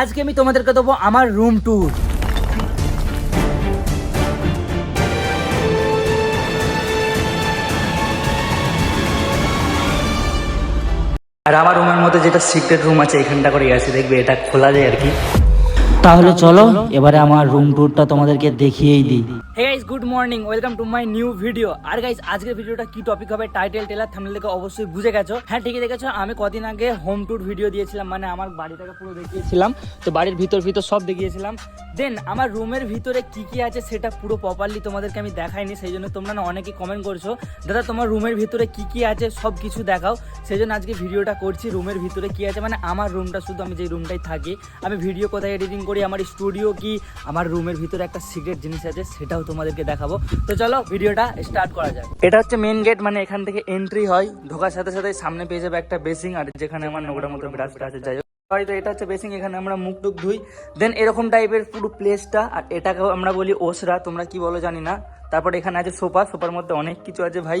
আজকে আমি তোমাদেরকে দেবো আমার রুম ট্যুর আর আমার রুমের মধ্যে যেটা সিক্রেট রুম আছে এখানটা করে আছে দেখবে এটা খোলা যায় আর কি। তাহলে চলো এবারে আমার রুম ট্যুরটা তোমাদেরকে দেখিয়েই দিই। Hey guys good morning welcome to my new video R guys আজকের ভিডিওটা কি টপিক হবে? টাইটেল টেলার থাম্বনেল দেখে অবশ্যই বুঝে গেছো। হ্যাঁ ঠিকই দেখেছ। আমি কদিন আগে হোম ট্যুর ভিডিও দিয়েছিলাম। মানে আমার বাড়িটাকে পুরো দেখিয়েছিলাম। তো বাড়ির ভিতর ভিতর সব দেখিয়েছিলাম। দেন আমার রুমের ভিতরে কি কি আছে সেটা পুরো প্রপারলি তোমাদেরকে আমি দেখাইনি। সেই জন্য তোমরা না অনেকেই কমেন্ট করছ। দাদা, তোমার রুমের ভিতরে কি কি আছে সব কিছু দেখাও। সেই জন্য আজকে ভিডিওটা করছি। রুমের ভিতরে কি আছে? মানে আমার রুমটা শুধু আমি যে রুমটাই থাকি। আমি ভিডিও কোথায় এডিটিং করি? আমার স্টুডিও কি? আমার রুমের ভিতরে একটা সিক্রেট জিনিস আছে সেটাও তোমাদেরকে দেখাবো। তো চলো, ভিডিওটা স্টার্ট করা যাক। এটা হচ্ছে মেন গেট মানে এখান থেকে এন্ট্রি হয়। ঢোকার সাথে সাথে সামনে পেয়ে যাবে একটা বেসিং আর যেখানে আমার নোংরা মতো ব্রাশ আছে, যাই এটা হচ্ছে বেসিং এখানে আমরা মুখ টুক ধুই। দেন এরকম টাইপের পুরো প্লেসটা আর এটাকেও আমরা বলি ওসরা, তোমরা কি বলো জানি না। তারপর এখানে আছে সোফা, সোফার মধ্যে অনেক কিছু আছে ভাই।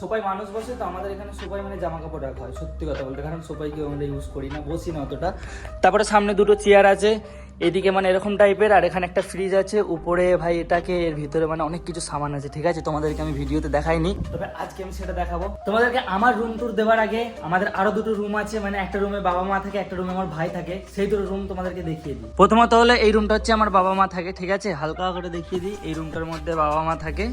সোফায় মানুষ বসে, তো আমাদের এখানে সোফায় মানে জামা কাপড় রাখা হয়, সত্যি কথা বলতে। কারণ সোফায় কেউ আমরা ইউজ করি না, বসি না অতটা। তারপরে সামনে দুটো চেয়ার আছে। এদিকে মানে এরকম টাইপের আর এখানে একটা ফ্রিজ আছে, উপরে ভাই এটাকে এর ভিতরে মানে অনেক কিছু সামান আছে, ঠিক আছে? তোমাদেরকে আমি ভিডিওতে দেখাইনি। তবে আজকে আমি সেটা দেখাবো। তোমাদেরকে আমার রুম টুর দেওয়ার আগে আমাদের আরও দুটো রুম আছে মানে একটা রুমে বাবা মা থাকে, একটা রুমে আমার ভাই থাকে। সেই দুটো রুম তোমাদেরকে দেখিয়ে দিই। প্রথমত হলে এই রুমটা হচ্ছে আমার বাবা মা থাকে, ঠিক আছে? হালকা করে দেখিয়ে দিই, এই রুমটার মধ্যে বাবা মা থাকে।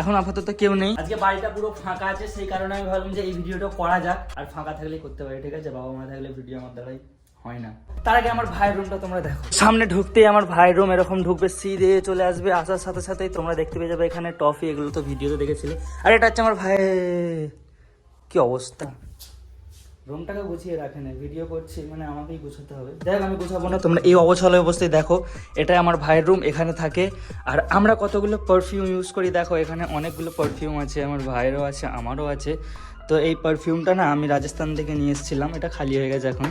এখন আপাতত কেউ নেই। আজকে বাড়িটা পুরো ফাঁকা আছে, সেই কারণে আমি ভাবলাম যে এই ভিডিওটা করা যাক। আর ফাঁকা থাকলে করতে পারি, ঠিক আছে? বাবা মা থাকলে ভিডিও আমার দ্বারাই হয় না। তার আগে আমার ভাইয়ের রুমটা তোমরা দেখো। সামনে ঢুকতেই আমার ভাইয়ের রুম এরকম ঢুকবে সিধে চলে আসবে আসার সাথে সাথেই তোমরা দেখতে পেয়ে যাবে এখানে টফি এগুলো তো ভিডিওতে দেখেছিলে। আর এটা হচ্ছে আমার ভাই কি অবস্থা? রুমটাকে গুছিয়ে রাখে না ভিডিও করছি মানে আমাকেই গুছাতে হবে। দেখ আমি গুছাবো না। তোমরা এই অবছলে অবস্থায় দেখো এটা আমার ভাইয়ের রুম এখানে থাকে। আর আমরা কতগুলো পারফিউম ইউজ করি দেখো এখানে অনেকগুলো পারফিউম আছে আমার ভাইয়েরও আছে আমারও আছে। তো এই পারফিউমটা না আমি রাজস্থান থেকে নিয়ে এসেছিলাম, এটা খালি হয়ে গেছে এখন।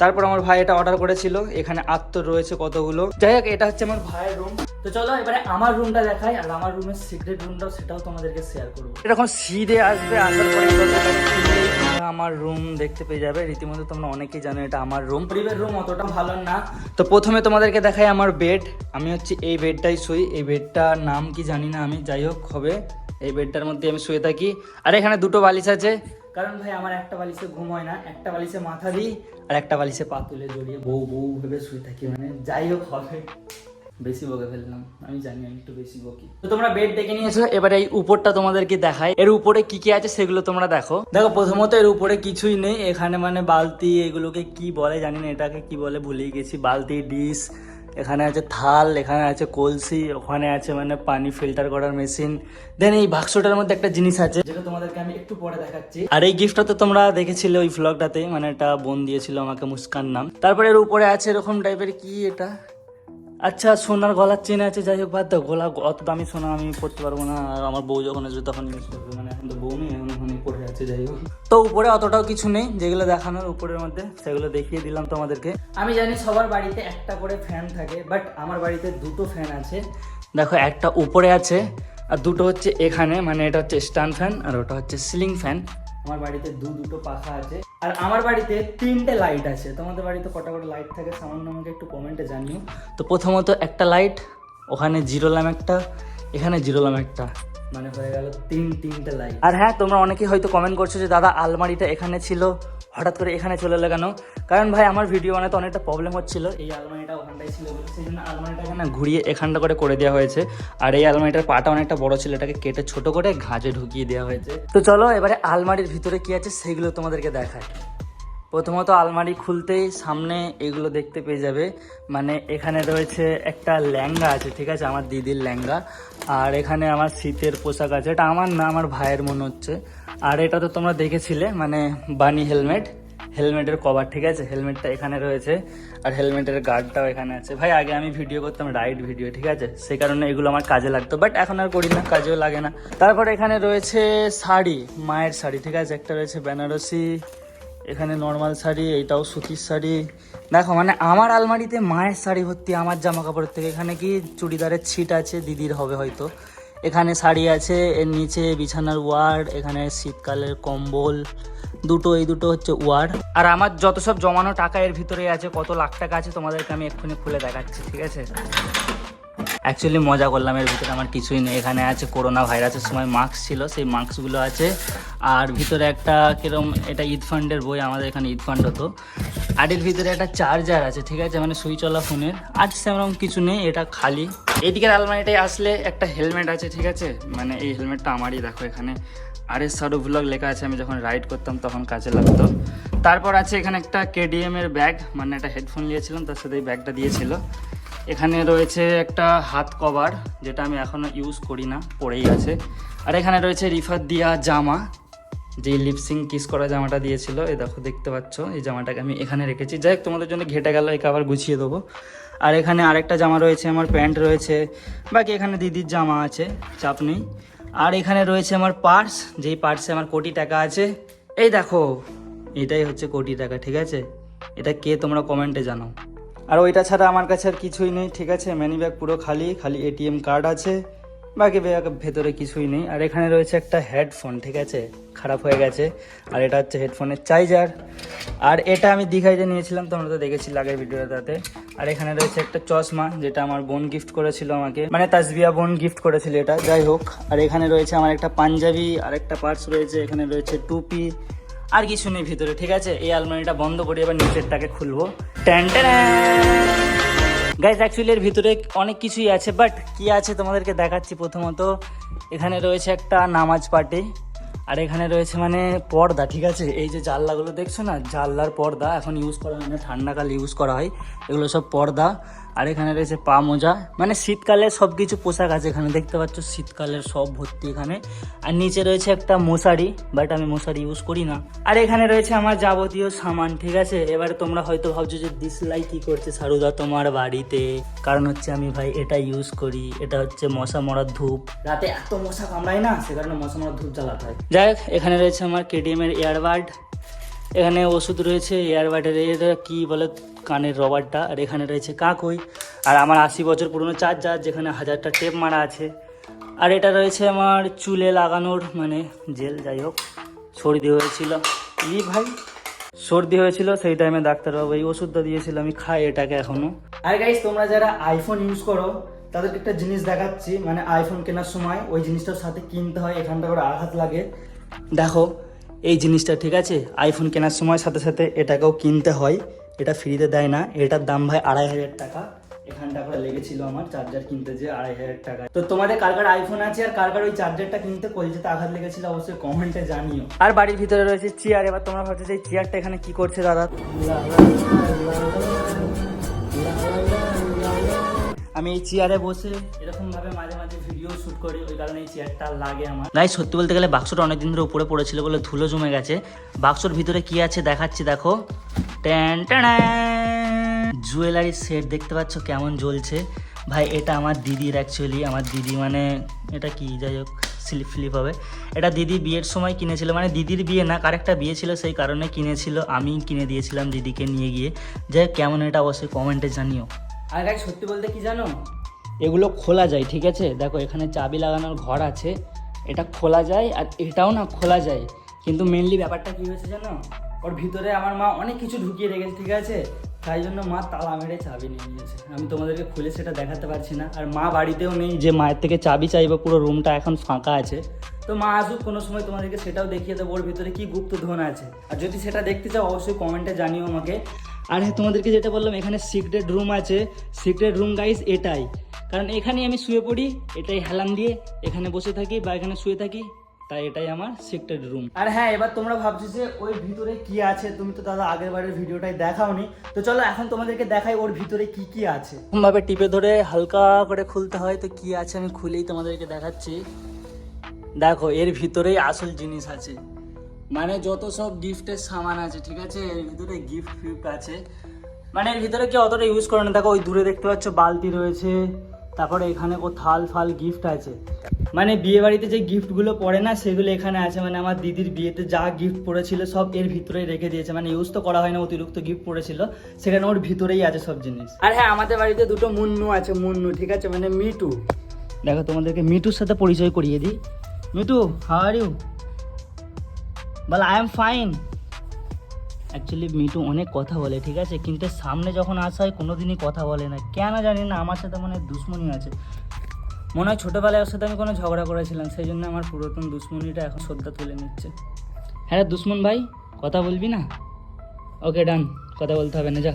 তারপর আমার ভাই এটা অর্ডার করেছিল, এখানে আত্মর রয়েছে কতগুলো। যাই হোক, এটা হচ্ছে আমার ভাইয়ের রুম তো চলো, এবারে আমার রুমটা দেখাই, আর আমার রুমের সিক্রেট রুমটাও সেটাও তোমাদেরকে শেয়ার করব। এরকম সিধে আসবে, আসার আমার রুম দেখতে পেয়ে যাবে। রীতিমতো তোমরা অনেকেই জানো এটা আমার রুম পরিবের রুম অতটা ভালো না। তো প্রথমে তোমাদেরকে দেখাই আমার বেড আমি হচ্ছে এই বেডটাই শুই। এই বেডটার নাম কি জানি না আমি। যাই হোক, হবে। এই বেডটার মধ্যে আমি শুয়ে থাকি। আর এখানে দুটো বালিশ কারণ ভাই, আমার একটা বালিশে ঘুম হয় না, একটা বালিশে মাথা দিই, আর একটা বালিশে পা তুলে জড়িয়ে বউ বউ ভেবে শুয়ে থাকি। মানে যাই হোক হবে। বেশি বকে ফেললাম। আমি জানি, আমি একটু বেশি বকি। তো তোমরা বেড দেখে নিয়েছো, এবারে এই উপরটা তোমাদেরকে দেখাই। এর উপরে কি কি আছে সেগুলো তোমরা দেখো। দেখো, প্রথমত এর উপরে কিছুই নেই। এখানে মানে বালতি, এগুলোকে কি বলে জানি না, এটাকে কি বলে ভুলেই গেছি। বালতি, ডিশ এখানে আছে থাল, এখানে আছে কলসি, ওখানে আছে মানে পানি ফিল্টার করার মেশিন দেন এই বাক্সটার মধ্যে একটা জিনিস আছে, যেটা তোমাদেরকে আমি একটু পরে দেখাচ্ছি। আর এই গিফটটা তো তোমরা দেখেছিলে ওই ভ্লগটাতে মানে এটা বোন দিয়েছিল আমাকে মুস্কান নাম। তারপরে এর উপরে আছে এরকম টাইপের কি এটা? আচ্ছা সোনার গলার চেন আছে, যাই হোক, বাদ দাও। গলা অত দামি সোনা আমি পড়তে পারব না। আর আমার বউ যখন আসবে তখন ইউজ করবে। মানে এখন তো বউ নেই আছে যাই। হোক তো উপরে অতটাও কিছু নেই, যেগুলো দেখানোর উপরের মধ্যে, সেগুলো দেখিয়ে দিলাম তোমাদেরকে। আমি জানি সবার বাড়িতে একটা করে ফ্যান থাকে বাট আমার বাড়িতে দুটো ফ্যান আছে। দেখো, একটা উপরে আছে, আর দুটো হচ্ছে এখানে মানে এটা হচ্ছে স্ট্যান্ড ফ্যান আর ওটা হচ্ছে সিলিং ফ্যান আমার বাড়িতে দু দুটো পাখা আছে, আর আমার বাড়িতে তিনটে লাইট আছে। তোমাদের বাড়িতে কটা করে লাইট থাকে, সামান্য আমাকে একটু কমেন্টে জানিও। তো প্রথমত একটা লাইট ওখানে জিরো ল্যাম্প একটা এখানে জিরো ল্যাম্প একটা। মানে হয়ে গেল তিন তিনটে লাইট আর হ্যাঁ তোমরা অনেকেই হয়তো কমেন্ট করছ যে দাদা আলমারিটা এখানে ছিল। হঠাৎ করে এখানে চলে এলো কেন? কারণ ভাই আমার ভিডিও বানাতে অনেকটা প্রবলেম হচ্ছিল। এই আলমারিটা ওখানটাই ছিল সেই জন্য আলমারিটা এখানে ঘুরিয়ে এখানটা করে করে দেওয়া হয়েছে। আর এই আলমারিটার পাটা অনেকটা বড় ছিল এটাকে কেটে ছোট করে ঘাঁজে ঢুকিয়ে দেওয়া হয়েছে। তো চলো এবারে আলমারির ভিতরে কি আছে সেগুলো তোমাদেরকে দেখায় প্রথমত আলমারি খুলতেই সামনে এগুলো দেখতে পেয়ে যাবে। মানে এখানে রয়েছে একটা ল্যাঙ্গা আছে, ঠিক আছে? আমার দিদির ল্যাঙ্গা আর এখানে আমার শীতের পোশাক আছে। এটা আমার না, আমার ভাইয়ের মনে হচ্ছে। আর এটা তো তোমরা দেখেছিলে মানে বানি হেলমেট। হেলমেটের কভার, ঠিক আছে? হেলমেটটা এখানে রয়েছে। আর হেলমেটের গার্ডটাও এখানে আছে। ভাই, আগে আমি ভিডিও করতাম, রাইড ভিডিও, ঠিক আছে? সেই কারণে এগুলো আমার কাজে লাগতো। বাট এখন আর করি না, কাজেও লাগে না। তারপর এখানে রয়েছে শাড়ি, মায়ের শাড়ি, ঠিক আছে? একটা রয়েছে বেনারসি এখানে নর্মাল শাড়ি এইটাও সুতির শাড়ি। দেখো মানে আমার আলমারিতে মায়ের শাড়ি ভর্তি, আমার জামা কাপড়ের থেকে। এখানে কি চুড়িদারের ছিট আছে, দিদির হবে হয়তো। এখানে শাড়ি আছে, এর নিচে বিছানার ওয়ার্ড এখানে শীতকালের কম্বল, দুটো, এই দুটো হচ্ছে ওয়ার্ড আর আমার যত সব জমানো টাকা এর ভিতরে আছে, কত লাখ টাকা আছে, তোমাদেরকে আমি এক্ষুনি খুলে দেখাচ্ছি, ঠিক আছে? অ্যাকচুয়ালি মজা করলাম। এর ভিতরে আমার কিছুই নেই। এখানে আছে করোনা ভাইরাসের সময় মাস্ক ছিল। সেই মাস্কগুলো আছে। আর ভিতরে একটা কিরম, এটা ঈদ ফান্ডের বই। আমাদের এখানে ঈদ ফান্ড হতো। আর এর ভিতরে একটা চার্জার আছে, ঠিক আছে? মানে সুইচওয়ালা ফোনের আর সেরকম কিছু নেই। এটা খালি। এদিকের আলমারিটাই আসলে একটা হেলমেট আছে, ঠিক আছে? মানে এই হেলমেটটা আমারই, দেখো এখানে। আর এস সারু ব্লগ লেখা আছে। আমি যখন রাইড করতাম তখন কাজে লাগতো। তারপর আছে এখানে একটা কেডিএম এর ব্যাগ মানে একটা হেডফোন নিয়েছিলাম। তার সাথে এই ব্যাগটা দিয়েছিল। এখানে রয়েছে একটা হাত কভার, যেটা আমি এখনও ইউজ করি না পরেই আছে। আর এখানে রয়েছে রিফার দিয়া জামা যে লিপসিং কিস করা জামাটা দিয়েছিল, এই দেখো দেখতে পাচ্ছ, এই জামাটাকে আমি এখানে রেখেছি। যাই তোমাদের জন্য ঘেটে গেল একে আবার গুছিয়ে দেবো। আর এখানে আরেকটা জামা রয়েছে, আমার প্যান্ট রয়েছে, বাকি এখানে দিদির জামা আছে, চাপ নেই। আর এখানে রয়েছে আমার পার্স, যেই পার্সে আমার কোটি টাকা আছে, এই দেখো, এটাই হচ্ছে কোটি টাকা, ঠিক আছে? এটা কে তোমরা কমেন্টে জানাও। আর ওইটা ছাড়া আমার কাছে আর কিছুই নেই, ঠিক আছে? ম্যানি ব্যাগ পুরো খালি খালি এটিএম কার্ড আছে। বাকি ব্যাগ ভেতরে কিছুই নেই। আর এখানে রয়েছে একটা হেডফোন ঠিক আছে? খারাপ হয়ে গেছে। আর এটা হচ্ছে হেডফোনের চার্জার আর এটা আমি দীঘায় যে নিয়েছিলাম, তোমরা তো দেখেছিলে আগের ভিডিওটাতে। আর এখানে রয়েছে একটা চশমা, যেটা আমার বোন গিফট করেছিল আমাকে। মানে তাসবিয়া বোন গিফট করেছিল এটা, যাই হোক। আর এখানে রয়েছে আমার একটা পাঞ্জাবি আর একটা পার্স রয়েছে। এখানে রয়েছে টুপি আর কিছু নেই ভিতরে, ঠিক আছে? এই আলমারিটা বন্ধ করে এবার নিচেরটাকে খুলবো। গাইজ অ্যাকচুয়ালি এর ভিতরে অনেক কিছুই আছে বাট কি আছে তোমাদেরকে দেখাচ্ছি প্রথমত? এখানে রয়েছে একটা নামাজ পার্টি, আর এখানে রয়েছে মানে পর্দা, ঠিক আছে? এই যে জানলাগুলো দেখছ না? জানলার পর্দা, এখন ইউজ করা হয় না, ঠান্ডাকালে ইউজ করা হয়। এগুলো সব পর্দা। আর এখানে রয়েছে পা মোজা। মানে শীতকালে সব কিছু পোশাক আছে এখানে, দেখতে পাচ্ছ? শীতকালের সব ভর্তি এখানে। আর নিচে রয়েছে একটা মশারি বাট আমি মশারি ইউজ করি না। আর এখানে রয়েছে আমার যাবতীয় সামান, ঠিক আছে? এবারে তোমরা হয়তো ভাবছ যে দিসলাই কি করছে সারুদা তোমার বাড়িতে? কারণ হচ্ছে আমি ভাই এটা ইউজ করি। এটা হচ্ছে মশা মরার ধূপ। রাতে এত মশা কামড়ায় না, সে কারণে মশা মরার ধূপ জ্বালাতে হয়। যাই হোক, এখানে রয়েছে আমার কেটিএম এর ইয়ারবাড এখানে ওষুধ রয়েছে এয়ারবাডের এটা কি বলে কানের রবারটা, আর এখানে রয়েছে কাকই। আর আমার আশি বছর পুরনো চার্জার, যেখানে হাজারটা টেপ মারা আছে। আর এটা রয়েছে আমার চুলে লাগানোর মানে জেল, যাই হোক, সর্দি হয়েছিল। ই ভাই, সর্দি হয়েছিল, সেই টাইমে ডাক্তারবাবু এই ওষুধটা দিয়েছিল, আমি খাই এটাকে এখনও। আর গাইস তোমরা যারা আইফোন ইউজ করো, তাদেরকে একটা জিনিস দেখাচ্ছি মানে আইফোন কেনার সময় ওই জিনিসটার সাথে কিনতে হয়, এখানটা করে আঘাত লাগে। দেখো, এই জিনিসটা ঠিক আছে? আইফোন কেনার সময় সাথে সাথে এটাকেও কিনতে হয়। এটা ফ্রিতে দেয় না। এটার দাম ভাই আড়াই হাজার টাকা। এখানটা করে লেগেছিল আমার চার্জার কিনতে যে আড়াই হাজার টাকা তো তোমাদের কার কার আইফোন আছে আর কার কার ওই চার্জারটা কিনতে কলজেতে আঘাত লেগেছিল অবশ্যই কমেন্টে জানিও। আর বাড়ির ভিতরে রয়েছে চেয়ার এবার তোমরা ভাবছ যে চেয়ারটা এখানে কি করছে দাদা? আমি এই চেয়ারে বসে এরকম ভাবে মাঝে মাঝে ভিডিও শুট করি ওই কারণে এই চেয়ারটা লাগে আমার। গাই সত্যি বলতে গেলে বাক্সটা অনেকদিন ধরে উপরে পড়েছিল বলে ধুলো জমে গেছে। বাক্সর ভিতরে কি আছে দেখাচ্ছি দেখো। ট্যান জুয়েলারি সেট দেখতে পাচ্ছ কেমন জ্বলছে। ভাই এটা আমার দিদির অ্যাকচুয়ালি আমার দিদি মানে এটা কি যাই হোক স্লিপ ফ্লিপ হবে। এটা দিদি বিয়ের সময় কিনেছিল মানে দিদির বিয়ে না কারেকটা বিয়ে ছিল সেই কারণে কিনেছিল আমি কিনে দিয়েছিলাম দিদিকে নিয়ে গিয়ে। যাই কেমন এটা অবশ্যই কমেন্টে জানিও। আর সত্যি বলতে কি জানো? এগুলো খোলা যায়, ঠিক আছে? দেখো, এখানে চাবি লাগানোর ঘর আছে। এটা খোলা যায় আর এটাও না খোলা যায়। কিন্তু মেনলি ব্যাপারটা কি হয়েছে জানো? ওর ভিতরে আমার মা অনেক কিছু ঢুকিয়ে রেখেছে, ঠিক আছে? তাই জন্য মা তালা মেরে চাবি নিয়ে নিয়েছে। আমি তোমাদেরকে খুলে সেটা দেখাতে পারছি না। আর মা বাড়িতেও নেই যে মায়ের থেকে চাবি চাইব, পুরো রুমটা এখন ফাঁকা আছে। তো মা আসুক, কোনো সময় তোমাদেরকে সেটাও দেখিয়ে দেবো, ওর ভিতরে কী গুপ্ত ধন আছে। আর যদি সেটা দেখতে চাও, অবশ্যই কমেন্টে জানিও আমাকে। আর হ্যাঁ তোমাদেরকে যেটা বললাম, এখানে সিক্রেট রুম আছে। সিক্রেট রুম গাইস এটাই। কারণ এখানেই আমি শুয়ে পড়ি এটাই হেলান দিয়ে এখানে বসে থাকি বা এখানে শুয়ে থাকি তাই এটাই আমার সিক্রেট রুম আর হ্যাঁ এবার তোমরা ভাবছ যে ওই ভিতরে কি আছে? তুমি তো দাদা আগের বারের ভিডিওটাই দেখাওনি। তো চলো এখন তোমাদেরকে দেখাই ওর ভিতরে কি কি আছে। ভাবে টিপে ধরে হালকা করে খুলতে হয় তো কি আছে আমি খুলেই তোমাদেরকে দেখাচ্ছি। দেখো এর ভিতরেই আসল জিনিস আছে। মানে যত সব গিফটের সামান আছে ঠিক আছে? এর ভিতরে গিফট ফিফট আছে। মানে এর ভিতরে কি অতটা ইউজ করে না। দেখো ওই দূরে দেখতে পাচ্ছ বালতি রয়েছে। তারপরে এখানে ও থাল ফাল গিফট আছে। মানে বিয়ে বাড়িতে যে গিফটগুলো পড়ে না সেগুলো এখানে আছে। মানে আমার দিদির বিয়েতে যা গিফট পড়েছিল সব এর ভিতরেই রেখে দিয়েছে। মানে ইউজ তো করা হয় না অতিরিক্ত গিফট পড়েছিল। সেখানে ওর ভিতরেই আছে সব জিনিস। আর হ্যাঁ আমাদের বাড়িতে দুটো মুন্নু আছে মুন্নু ঠিক আছে? মানে মিটু। দেখো তোমাদেরকে মিটুর সাথে পরিচয় করিয়ে দিই। Mitu how are you ball I am fine actually Mitu অনেক কথা বলে, ঠিক আছে? কিন্তু সামনে যখন আসা হয় কোনো দিনই কথা বলে না। কেন জানি না, আমার সাথে মানে দুশ্মনী আছে। মনে হয় ছোটোবেলায় ওর সাথে আমি কোনো ঝগড়া করেছিলাম, সেই জন্য আমার পুরাতন দুশ্মনীটা এখন শ্রদ্ধা তুলে নিচ্ছে। হ্যাঁ দুশ্মন ভাই, কথা বলবি না? ওকে ডান কথা বলতে হবে, না যা।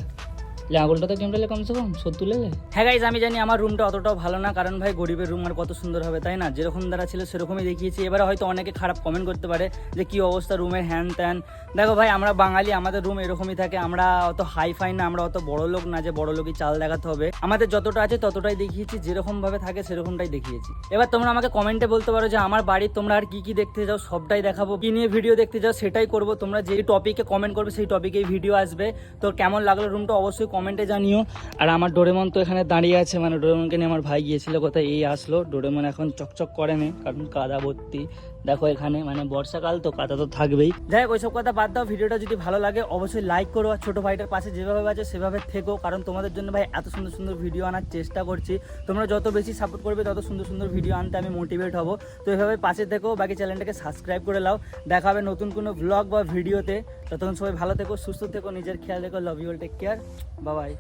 আঙুলটা তো কেমটালে কমসে কম সত্তর লেলে হ্যাঁ গাইজ আমি জানি আমার রুমটা অতটাও ভালো না, কারণ ভাই গরিবের রুম আর কত সুন্দর হবে, তাই না? যেরকম দ্বারা ছিল সেরকমই দেখিয়েছি। এবারে হয়তো অনেকে খারাপ কমেন্ট করতে পারে যে কি অবস্থা রুমের হ্যান ত্যান। দেখো ভাই, আমরা বাঙালি, আমাদের রুম এরকমই থাকে। আমরা অত হাই ফাই না, আমরা অত বড় লোক না যে বড় লোকই চাল দেখাতে হবে। আমাদের যতটা আছে ততটাই দেখিয়েছি যেরকম ভাবে থাকে সেরকমটাই দেখিয়েছি। এবার তোমরা আমাকে কমেন্টে বলতে পারো যে আমার বাড়ির তোমরা আর কি কি দেখতে যাও সবটাই দেখাবো। কি নিয়ে ভিডিও দেখতে যাও সেটাই করব। তোমরা যে টপিকে কমেন্ট করবে সেই টপিকেই ভিডিও আসবে। তো কেমন লাগল রুমটা অবশ্যই কমেন্টে জানিও। আর আমার ডোরেমন তো এখানে দাঁড়িয়ে আছে মানে ডোরেমনকে নিয়ে আমার ভাই গিয়েছিল, কোথায় এই আসলো। ডোরেমন এখন চকচক করে নে, কারণ কাদা ভর্তি দেখো এখানে মানে বর্ষাকাল তো কাদা তো থাকবেই। যাই হোক ওইসব কথা বাদ দাও। ভিডিওটা যদি ভালো লাগে, অবশ্যই লাইক করো। আর ছোটো ভাইটার পাশে যেভাবে আছে, সেভাবে থেকো। কারণ তোমাদের জন্য ভাই এত সুন্দর সুন্দর ভিডিও আনার চেষ্টা করছি। তোমরা যত বেশি সাপোর্ট করবে, তত সুন্দর সুন্দর ভিডিও আনতে আমি মোটিভেট হব। তো এভাবে পাশে থেকো। বাকি চ্যানেলটাকে সাবস্ক্রাইব করে নাও দেখা হবে নতুন কোনো ব্লগ বা ভিডিওতে ততক্ষণ সবাই ভালো থেকো, সুস্থ থেকো, নিজের খেয়াল রেখো। লাভ ইউ টেক কেয়ার বাবাই